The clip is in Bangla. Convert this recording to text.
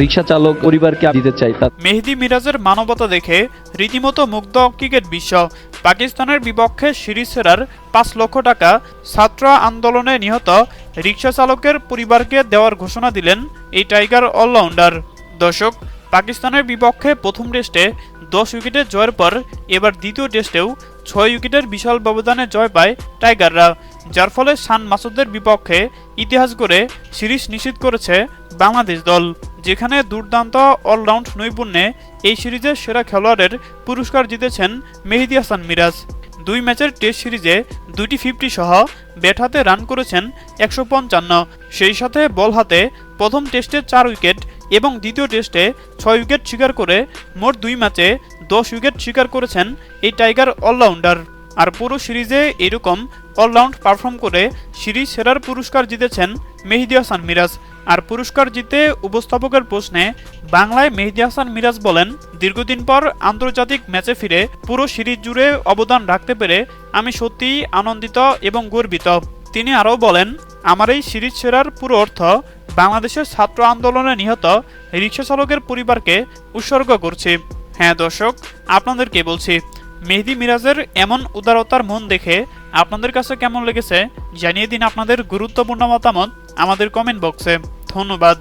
রিক্সা চালক পরিবারকে দিতে চাই মেহেদি মিরাজের মানবতা দেখে রীতিমতো মুগ্ধ ক্রিকেট বিশ্ব। পাকিস্তানের বিপক্ষে সিরিজ সেরার পাঁচ লক্ষ টাকা ছাত্র আন্দোলনে নিহত রিক্সা চালকের পরিবারকে দেওয়ার ঘোষণা দিলেন এই টাইগার অলরাউন্ডার। দর্শক, পাকিস্তানের বিপক্ষে প্রথম টেস্টে দশ উইকেটে জয়ের পর এবার দ্বিতীয় টেস্টেও ছয় উইকেটের বিশাল ব্যবধানে জয় পায় টাইগাররা, যার ফলে শান মাসুদের বিপক্ষে ইতিহাস গড়ে সিরিজ নিশ্চিত করেছে বাংলাদেশ দল। যেখানে দুর্দান্ত অলরাউন্ড নৈপুণ্যে এই সিরিজের সেরা খেলোয়াড়ের পুরস্কার জিতেছেন মেহেদি হাসান মিরাজ। দুই ম্যাচের টেস্ট সিরিজে দুইটি ফিফটি সহ ব্যাট হাতে রান করেছেন একশো পঞ্চান্ন। সেই সাথে বল হাতে প্রথম টেস্টে চার উইকেট এবং দ্বিতীয় টেস্টে ছয় উইকেট শিকার করে মোট দুই ম্যাচে দশ উইকেট শিকার করেছেন এই টাইগার অলরাউন্ডার। আর পুরো সিরিজে এরকম অলরাউন্ড পারফর্ম করে সিরিজ সেরার পুরস্কার জিতেছেন মেহেদি হাসান মিরাজ। আর পুরস্কার জিতে উপস্থাপকের প্রশ্নে বাংলায় মেহেদি হাসান মিরাজ বলেন, দীর্ঘদিন পর আন্তর্জাতিক ম্যাচে ফিরে পুরো সিরিজ জুড়ে অবদান রাখতে পেরে আমি সত্যিই আনন্দিত এবং গর্বিত। তিনি আরও বলেন, আমার এই সিরিজ সেরার পুরো অর্থ বাংলাদেশের ছাত্র আন্দোলনে নিহত রিক্সা চালকের পরিবারকে উৎসর্গ করছি। হ্যাঁ দর্শক, আপনাদেরকে বলছি মেহেদি মিরাজের এমন উদারতার মন দেখে আপনাদের কাছে কেমন লেগেছে জানিয়ে দিন আপনাদের গুরুত্বপূর্ণ মতামত আমাদের কমেন্ট বক্সে ধন্যবাদ।